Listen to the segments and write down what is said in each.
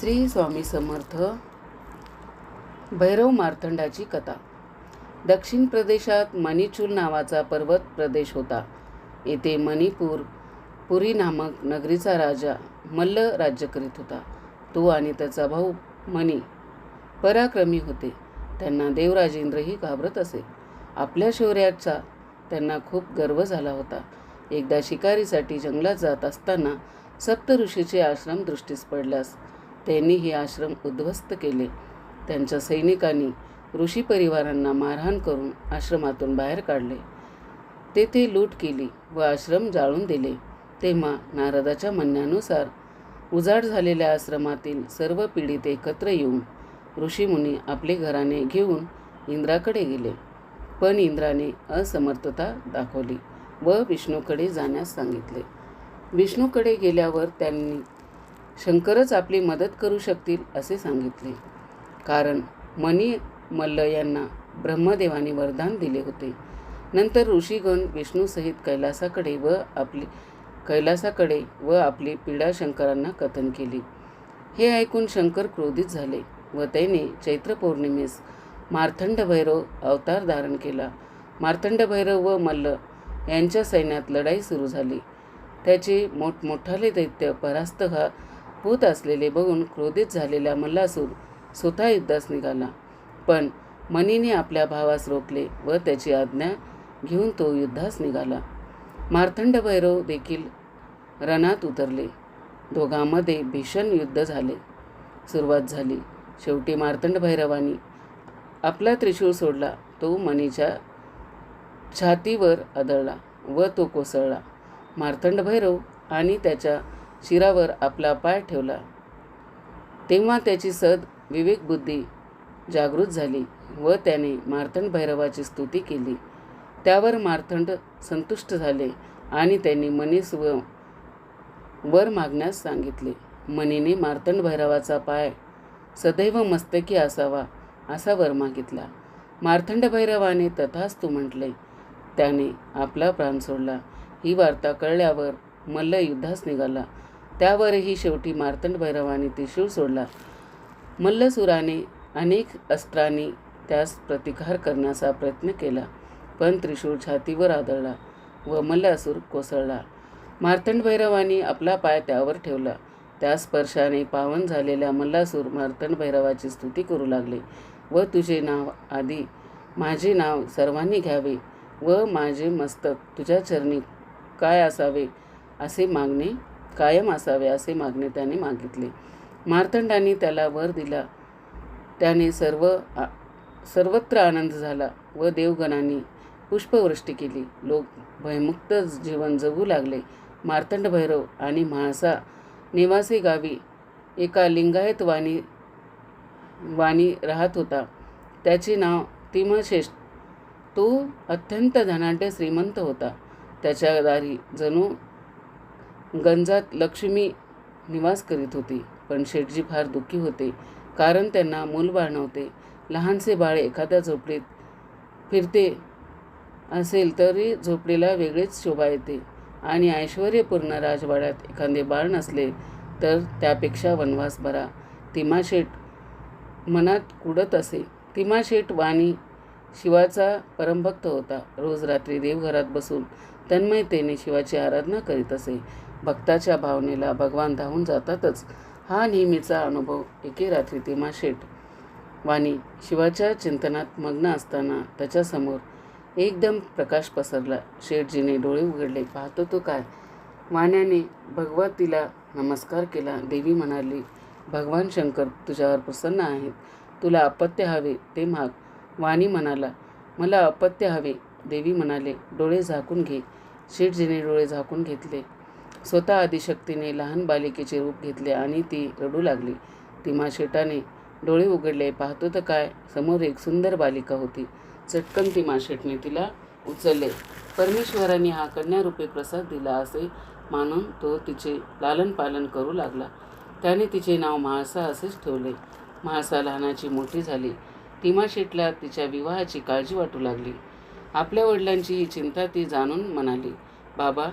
श्री स्वामी समर्थ भैरव मार्तंडाची कथा. दक्षिण प्रदेशात मणिचूल नावाचा पर्वत प्रदेश होता. येथे मणिपूर पुरी नामक नगरीचा राजा मल्ल राज्य करीत होता. तो आणि त्याचा भाऊ मणी पराक्रमी होते. त्यांना देवराजेंद्रही घाबरत असे. आपल्या शौर्याचा त्यांना खूप गर्व झाला होता. एकदा शिकारीसाठी जंगलात जात असताना सप्तऋषीचे आश्रम दृष्टीस पडल्यास त्यांनी हे आश्रम उद्ध्वस्त केले. त्यांच्या सैनिकांनी ऋषी परिवारांना मारहाण करून आश्रमातून बाहेर काढले. तेथे लूट केली व आश्रम जाळून दिले. तेव्हा नारदाच्या म्हणण्यानुसार उजाड झालेल्या आश्रमातील सर्व पीडित एकत्र येऊन ऋषीमुनी आपले घराने घेऊन इंद्राकडे गेले. पण इंद्राने असमर्थता दाखवली व विष्णूकडे जाण्यास सांगितले. विष्णूकडे गेल्यावर त्यांनी शंकरच आपली मदत करू शकतील असे सांगितले. कारण मनी मल्ल यांना ब्रह्मदेवाने वरदान दिले होते. नंतर ऋषीगण विष्णूसहित कैलासाकडे व आपली कैलासाकडे व आपली पीडा शंकरांना कथन केली. हे ऐकून शंकर क्रोधित झाले व त्याने चैत्र पौर्णिमेस मार्तंड भैरव अवतार धारण केला. मार्तंड भैरव व मल्ल यांच्या सैन्यात लढाई सुरू झाली. त्याचे मोठमोठाले दैत्य परास्त हा भूत असलेले बघून क्रोधित झालेला मल्लासूर स्वतः युद्धास निघाला. पण मनीने आपल्या भावास रोखले व त्याची आज्ञा घेऊन तो युद्धास निघाला. मार्तंड भैरव देखील रणात उतरले. दोघांमध्ये भीषण युद्ध झाले. सुरुवात झाली. शेवटी मार्तंड भैरवानी आपला त्रिशूळ सोडला. तो मनीच्या छातीवर आदळला व तो कोसळला. मार्तंड भैरव आणि त्याच्या शिरावर आपला पाय ठेवला. तेव्हा त्याची सद विवेकबुद्धी जागृत झाली व त्याने मार्तंड भैरवाची स्तुती केली. त्यावर मार्तंड संतुष्ट झाले आणि त्यांनी मनीस व वर मागण्यास सांगितले. मनीने मार्तंड भैरवाचा पाय सदैव मस्तकी असावा असा वर मागितला. मार्तंड भैरवाने तथास्तू म्हटले त्याने आपला प्राण सोडला. ही वार्ता कळल्यावर मल्ल युद्धास निघाला. त्यावरही शेवटी मार्तंड भैरवाने त्रिशूळ सोडला. मल्लसुराने अनेक अस्त्रांनी त्यास प्रतिकार करण्याचा प्रयत्न केला पण त्रिशूळ छातीवर आदळला व मल्लासूर कोसळला. मार्तंड भैरवाने आपला पाय त्यावर ठेवला. त्या स्पर्शाने पावन झालेल्या मल्लासूर मार्तंड भैरवाची स्तुती करू लागले व तुझे नाव आधी माझे नाव सर्वांनी घ्यावे व माझे मस्तक तुझ्या चरणी काय असावे असे मागणे कायम असावे असे मागणे त्याने मागितले. मार्तंडांनी त्याला वर दिला. त्याने सर्व आ सर्वत्र आनंद झाला व देवगणांनी पुष्पवृष्टी केली. लोक भयमुक्त जीवन जगू लागले. मार्तंड भैरव आणि म्हाळसा निवासी गावी एका लिंगायत वाणी वाणी राहत होता. त्याचे नाव तिमशेष तो अत्यंत धनाढ्य श्रीमंत होता. त्याच्या दारी जणू गंजात लक्ष्मी निवास करीत होती पण शेठजी फार दुःखी होते कारण त्यांना मूलबाळ नव्हते. लहानसे बाळ एखाद्या झोपडीत फिरते असेल तरी झोपडीला वेगळीच शोभा येते. आणि ऐश्वर्यपूर्ण राजवाड्यात एखादे बाळ नसले तर त्यापेक्षा वनवास बरा. तिमाशेठ मनात कुडत असे. तिमाशेठ वाणी शिवाचा परमभक्त होता. रोज रात्री देवघरात बसून तन्मयतेने शिवाची आराधना करीत असे. भक्ताच्या भावनेला भगवान धावून जातातच. हा नेहमीचा अनुभव एके रात्री तिमाशेठ वाणी शिवाच्या चिंतनात मग्न असताना त्याच्यासमोर एकदम प्रकाश पसरला. शेठजीने डोळे उघडले. पाहतो तो काय? वाण्याने भगवतीला नमस्कार केला. देवी म्हणाली भगवान शंकर तुझ्यावर प्रसन्न आहेत. तुला अपत्य हवे ते माग. वाणी म्हणाला मला अपत्य हवे. देवी म्हणाले डोळे झाकून घे. शेठजीने डोळे झाकून घेतले. स्वतः आदिशक्तीने लहान बालिकेचे रूप घेतले आणि ती रडू लागली. तिमा शेटाने डोळे उघडले. पाहतो तर काय? समोर एक सुंदर बालिका होती. चटकन तिमा शेटने तिला उचलले. परमेश्वराने हा कन्यारूपी प्रसाद दिला असे मानून तो तिचे लालन पालन करू लागला. त्याने तिचे नाव म्हाळसा असेच ठेवले. म्हाळसा लहानाची मोठी झाली. तिमाशेटला तिच्या विवाहाची काळजी वाटू लागली. आपल्या वडिलांची ही चिंता ती जाणून म्हणाली बाबा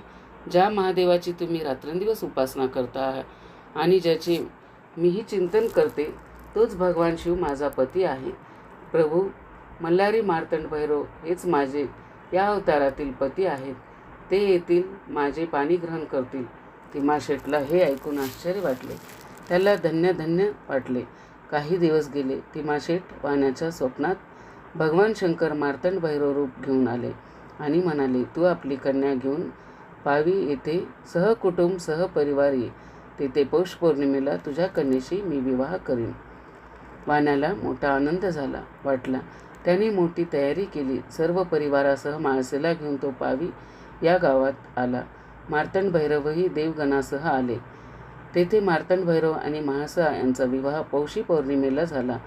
ज्या महादेवाची तुम्ही रात्रंदिवस उपासना करता आणि ज्याचे मीही चिंतन करते तोच भगवान शिव माझा पती आहे. प्रभू मल्हारी मार्तंड भैरव हेच माझे या अवतारातील पती आहेत. ते येतील माझे पाणी ग्रहण करतील. तिमाशेटला हे ऐकून आश्चर्य वाटले. त्याला धन्य धन्य वाटले. काही दिवस गेले तिमाशेट वाण्याच्या स्वप्नात भगवान शंकर मार्तंड भैरव रूप घेऊन आले आणि म्हणाले तू आपली कन्या घेऊन पावी येथे सहकुटुंब सहपरिवार ये. तेथे पौष पौर्णिमेला तुझ्या कन्येशी मी विवाह करीन. वाण्याला मोठा आनंद झाला वाटला. त्याने मोठी तयारी केली. सर्व परिवारासह माळसेला घेऊन तो पावी या गावात आला. मार्तंड भैरवही देवगणासह आले. तेथे मार्तंड भैरव आणि महासा यांचा विवाह पौषी पौर्णिमेला झाला.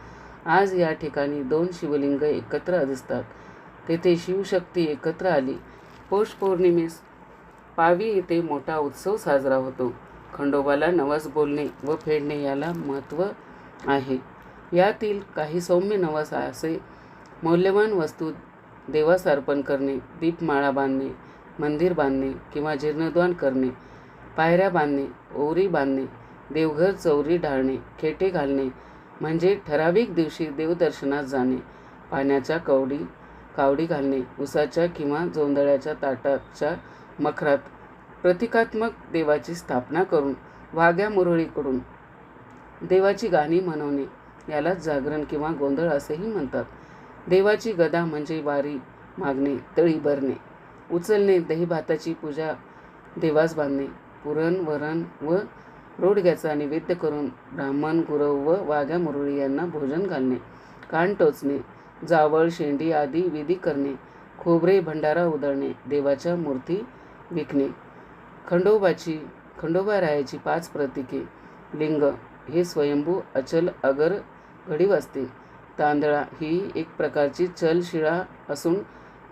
आज या ठिकाणी दोन शिवलिंग एकत्र दिसतात. तेथे शिवशक्ती एकत्र आली. पौष पौर्णिमेस पावी येथे मोठा उत्सव साजरा होतो. खंडोबाला नवस बोलणे व फेडणे याला महत्त्व आहे. यातील काही सौम्य नवस असे मौल्यवान वस्तू देवास अर्पण करणे दीपमाळा बांधणे मंदिर बांधणे किंवा जीर्णोद्वान करणे पायऱ्या बांधणे ओरी बांधणे देवघर चौरी ढाळणे खेटे घालणे म्हणजे ठराविक दिवशी देवदर्शनात जाणे पाण्याच्या कवडी कावडी घालणे उसाच्या किंवा जोंधळ्याच्या ताटाच्या मखरात प्रतिकात्मक देवाची स्थापना करून वाघ्या मुरळीकडून देवाची गाणी म्हणवणे यालाच जागरण किंवा गोंधळ असेही म्हणतात. देवाची गदा म्हणजे वारी मागणे तळी भरणे उचलणे दहीभाताची पूजा देवास बांधणे पुरण वरण व रोडग्याचा नैवेद्य करून ब्राह्मण गुरव व वाघ्या मुरळी यांना भोजन घालणे कान टोचणे जावळ शेंडी आदी विधी करणे खोबरे भंडारा उधळणे देवाच्या मूर्ती विकणे. खंडोबाची खंडोबारायाची पाच प्रतीके. लिंग हे स्वयंभू अचल अगर घडीव असते. तांदळा ही एक प्रकारची चल शिळा असून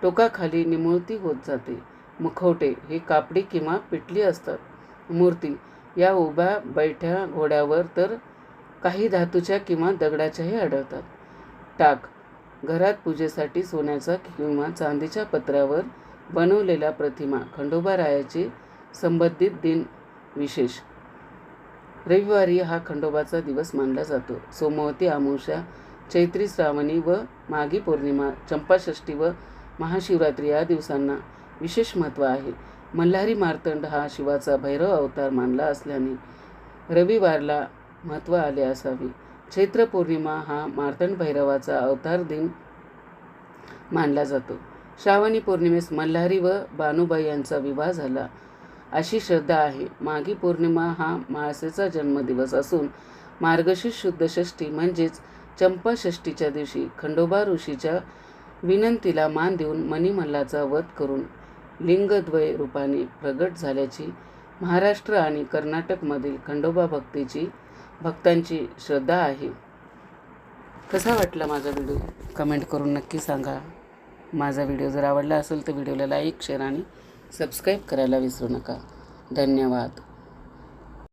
टोकाखाली निमुळती होत जाते. मुखवटे हे कापडी किंवा पिटली असतात. मूर्ती या उभ्या बैठ्या घोड्यावर तर काही धातूच्या किंवा दगडाच्याही आढळतात. टाक घरात पूजेसाठी सोन्याचा किंवा चांदीच्या पत्र्यावर बनवलेल्या प्रतिमा खंडोबारायाचे संबंधित दिन विशेष. रविवारी हा खंडोबाचा दिवस मानला जातो. सोमवती आमुषा चैत्री श्रावणी व माघी पौर्णिमा चंपाषष्ठी व महाशिवरात्री या दिवसांना विशेष महत्त्व आहे. मल्हारी मार्तंड हा शिवाचा भैरव अवतार मानला असल्याने रविवारला महत्त्व आले असावे. चैत्र पौर्णिमा हा मार्तंड भैरवाचा अवतार दिन मानला जातो. श्रावणी पौर्णिमेस मल्हारी व बानुबाई यांचा विवाह झाला. अशी श्रद्धा आहे. माघी पौर्णिमा हा माळसेचा जन्मदिवस असून मार्गशीर्ष शुद्ध षष्ठी म्हणजेच चंपाषष्ठीच्या दिवशी खंडोबा ऋषीच्या विनंतीला मान देऊन मणिमल्लाचा वध करून लिंगद्वय रूपाने प्रगट झाल्याची महाराष्ट्र आणि कर्नाटकमधील खंडोबा भक्तीची भक्तांची श्रद्धा आहे. कसा वाटला माझा व्हिडिओ? कमेंट करून नक्की सांगा. माझा व्हिडिओ जर आवडला असेल तर व्हिडिओला लाईक शेअर आणि सबस्क्राईब करायला विसरू नका. धन्यवाद.